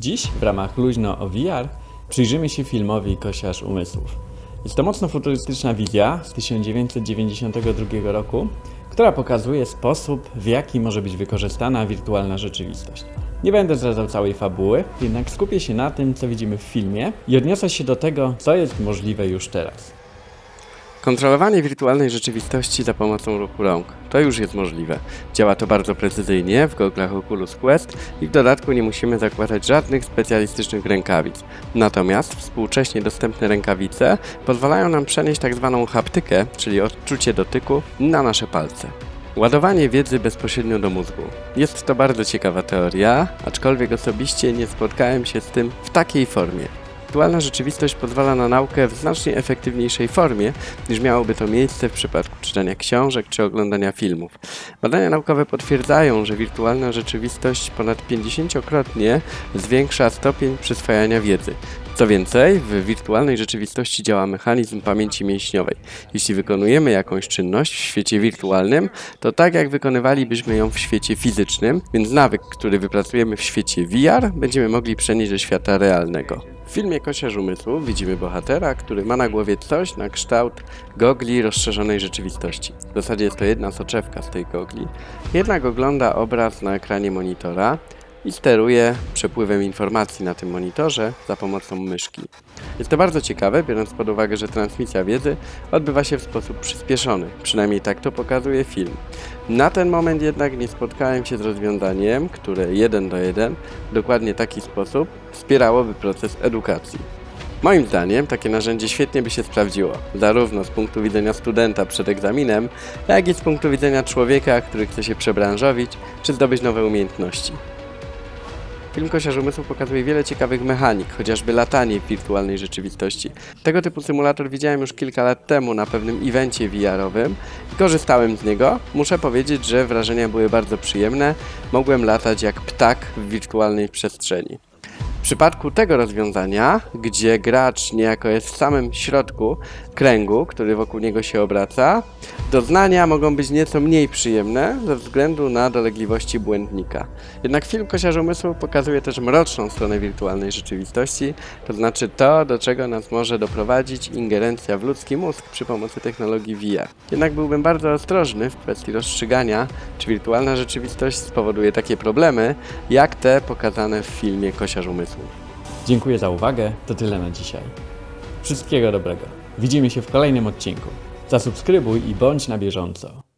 Dziś w ramach Luźno o VR przyjrzymy się filmowi Kosiarz Umysłów. Jest to mocno futurystyczna wizja z 1992 roku, która pokazuje sposób, w jaki może być wykorzystana wirtualna rzeczywistość. Nie będę zdradzał całej fabuły, jednak skupię się na tym, co widzimy w filmie i odniosę się do tego, co jest możliwe już teraz. Kontrolowanie wirtualnej rzeczywistości za pomocą ruchu rąk. To już jest możliwe. Działa to bardzo precyzyjnie w goglach Oculus Quest i w dodatku nie musimy zakładać żadnych specjalistycznych rękawic. Natomiast współcześnie dostępne rękawice pozwalają nam przenieść tak zwaną haptykę, czyli odczucie dotyku, na nasze palce. Ładowanie wiedzy bezpośrednio do mózgu. Jest to bardzo ciekawa teoria, aczkolwiek osobiście nie spotkałem się z tym w takiej formie. Wirtualna rzeczywistość pozwala na naukę w znacznie efektywniejszej formie niż miałoby to miejsce w przypadku czytania książek czy oglądania filmów. Badania naukowe potwierdzają, że wirtualna rzeczywistość ponad 50-krotnie zwiększa stopień przyswajania wiedzy. Co więcej, w wirtualnej rzeczywistości działa mechanizm pamięci mięśniowej. Jeśli wykonujemy jakąś czynność w świecie wirtualnym, to tak jak wykonywalibyśmy ją w świecie fizycznym, więc nawyk, który wypracujemy w świecie VR, będziemy mogli przenieść do świata realnego. W filmie Kosiarz Umysłu widzimy bohatera, który ma na głowie coś na kształt gogli rozszerzonej rzeczywistości. W zasadzie jest to jedna soczewka z tej gogli. Jednak ogląda obraz na ekranie monitora i steruje przepływem informacji na tym monitorze za pomocą myszki. Jest to bardzo ciekawe, biorąc pod uwagę, że transmisja wiedzy odbywa się w sposób przyspieszony. Przynajmniej tak to pokazuje film. Na ten moment jednak nie spotkałem się z rozwiązaniem, które jeden do jeden, w dokładnie taki sposób, wspierałoby proces edukacji. Moim zdaniem takie narzędzie świetnie by się sprawdziło, zarówno z punktu widzenia studenta przed egzaminem, jak i z punktu widzenia człowieka, który chce się przebranżowić czy zdobyć nowe umiejętności. Film Kosiarz Umysłów pokazuje wiele ciekawych mechanik, chociażby latanie w wirtualnej rzeczywistości. Tego typu symulator widziałem już kilka lat temu na pewnym evencie VR-owym korzystałem z niego. Muszę powiedzieć, że wrażenia były bardzo przyjemne. Mogłem latać jak ptak w wirtualnej przestrzeni. W przypadku tego rozwiązania, gdzie gracz niejako jest w samym środku kręgu, który wokół niego się obraca, doznania mogą być nieco mniej przyjemne ze względu na dolegliwości błędnika. Jednak film Kosiarz Umysłu pokazuje też mroczną stronę wirtualnej rzeczywistości, to znaczy to, do czego nas może doprowadzić ingerencja w ludzki mózg przy pomocy technologii VR. Jednak byłbym bardzo ostrożny w kwestii rozstrzygania, czy wirtualna rzeczywistość spowoduje takie problemy, jak te pokazane w filmie Kosiarz Umysłu. Dziękuję za uwagę, to tyle na dzisiaj. Wszystkiego dobrego. Widzimy się w kolejnym odcinku. Zasubskrybuj i bądź na bieżąco.